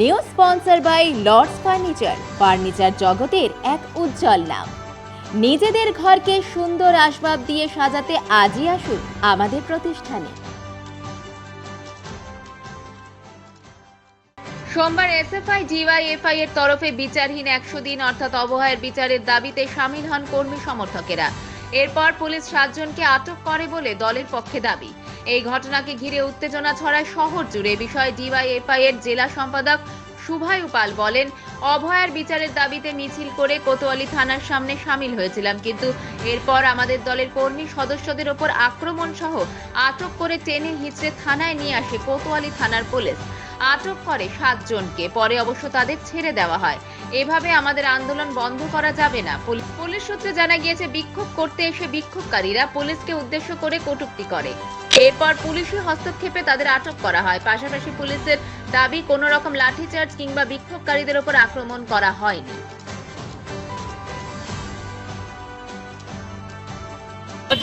New sponsor by Lords furniture. Furniture জগতের এক উজ্জ্বল নাম। নিজেদের ঘরকে সুন্দর আসবাব দিয়ে সাজাতে আজই আসুন আমাদের প্রতিষ্ঠানে। সোমবার এসএফআই ডিওয়াইএফআই এর তরফে বিচারহীন একশো দিন অর্থাৎ অবহায়ের বিচারের দাবিতে সামিল হন কর্মী সমর্থকেরা। এরপর পুলিশ সাতজনকে আটক করে বলে দলের পক্ষে দাবি। এই ঘটনাকে ঘিরে উত্তেজনা ছড়ায় শহর জুড়ে। বিষয়ে ডিওয়াইএফআই এর জেলা সম্পাদক সুভায়ু পাল বলেন, অভয়ার বিচারের দাবিতে মিছিল করে কোতোয়ালি থানার সামনে সামিল হয়েছিলাম, কিন্তু এরপর আমাদের দলের কর্মী সদস্যদের ওপর আক্রমণ সহ আটক করে টেনে হিচড়ে থানায় নিয়ে আসে কোতোয়ালি থানার পুলিশ। আটক করে সাতজনকে। পরে অবশ্য তাদের ছেড়ে দেওয়া হয়। এভাবে আমাদের আন্দোলন বন্ধ করা যাবে না। পুলিশ সূত্রে জানা গিয়েছে, বিক্ষোভ করতে এসে বিক্ষোভকারীরা পুলিশকে উদ্দেশ্য করে কটূক্তি করে। এরপর পুলিশি হস্তক্ষেপে তাদের আটক করা হয়। পাশাপাশি পুলিশের দাবি, কোনো রকম লাঠিচার্জ কিংবা বিক্ষোভকারীদের ওপর আক্রমণ করা হয়নি।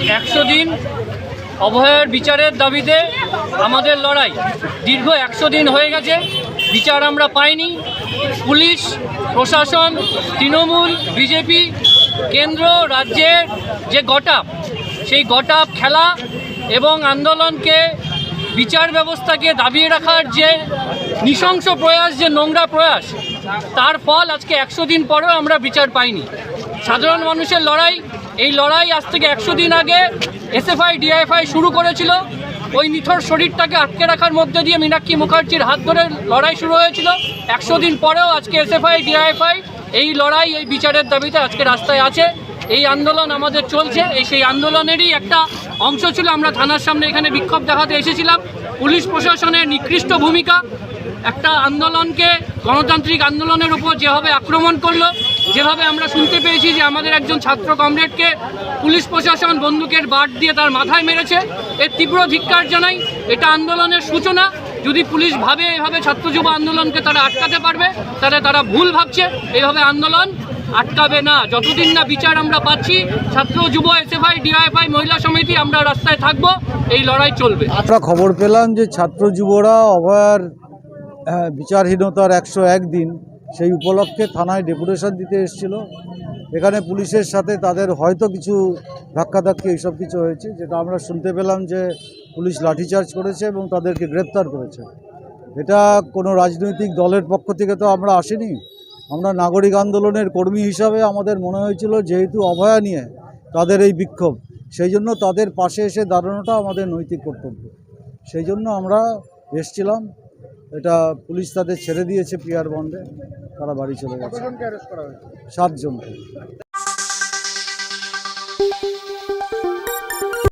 একশো দিন অভয়ের বিচারের দাবিতে আমাদের লড়াই দীর্ঘ একশো দিন হয়ে গেছে, বিচার আমরা পাইনি। পুলিশ, প্রশাসন, তৃণমূল, বিজেপি, কেন্দ্র, রাজ্যের যে গটাপ, সেই গটাপ খেলা এবং আন্দোলনকে, বিচার ব্যবস্থাকে দাবিয়ে রাখার যে নৃশংস প্রয়াস, যে নোংরা প্রয়াস, তার ফল আজকে একশো দিন পরেও আমরা বিচার পাইনি। সাধারণ মানুষের লড়াই, এই লড়াই আজ থেকে একশো দিন আগে এসএফআই, ডিআইএফআই শুরু করেছিল। ওই নিথর শরীরটাকে আটকে রাখার মধ্যে দিয়ে মীনাক্ষী মুখার্জির হাত ধরে লড়াই শুরু হয়েছিল। একশো দিন পরেও আজকে এসএফআই, ডিআইএফআই এই লড়াই, এই বিচারের দাবিতে আজকে রাস্তায় আছে। এই আন্দোলন আমাদের চলছে। এই সেই আন্দোলনেরই একটা অংশ ছিল। আমরা থানার সামনে এখানে বিক্ষোভ দেখাতে এসেছিলাম। পুলিশ প্রশাসনের নিকৃষ্ট ভূমিকা, একটা আন্দোলনকে গণতান্ত্রিক আন্দোলনের উপর যেভাবে আক্রমণ করল যেভাবে আমরা শুনতে পেয়েছি যে আমাদের একজন ছাত্র কমরেডকে পুলিশ প্রশাসন বন্দুকের বাট দিয়ে তার মাথায় মেরেছে এর তীব্র ধিক্কার জানাই। এটা আন্দোলনের সূচনা। যদি পুলিশ ভাবে এভাবে ছাত্র যুব আন্দোলনকে তারা আটকাতে পারবে তাহলে তারা ভুল ভাবছে। এইভাবে আন্দোলন আটকাবে না। যতদিন না বিচার আমরা পাচ্ছি ছাত্র যুব এসএফআই ডিআইএফআই মহিলা সমিতি আমরা রাস্তায় থাকব এই লড়াই চলবে। আমরা খবর পেলাম যে ছাত্র যুবরা অভয়ার আহ, বিচারহীনতার একশো এক দিন সেই উপলক্ষে থানায় ডেপুটেশন দিতে এসেছিল। এখানে পুলিশের সাথে তাদের হয়তো কিছু ধাক্কাধাক্কি এইসব কিছু হয়েছে, যেটা আমরা শুনতে পেলাম যে পুলিশ লাঠিচার্জ করেছে এবং তাদেরকে গ্রেপ্তার করেছে। এটা কোনো রাজনৈতিক দলের পক্ষ থেকে তো আমরা আসিনি। আমরা নাগরিক আন্দোলনের কর্মী হিসাবে আমাদের মনে হয়েছিল যেহেতু অভয়া নিয়ে তাদের এই বিক্ষোভ, সেই জন্য তাদের পাশে এসে দাঁড়ানোটা আমাদের নৈতিক কর্তব্য। সেই জন্য আমরা এসছিলাম। এটা পুলিশ তাদের ছেড়ে দিয়েছে পিয়ার বন্ডে তারা বাড়ি চলে গেছে। সাতজনকে।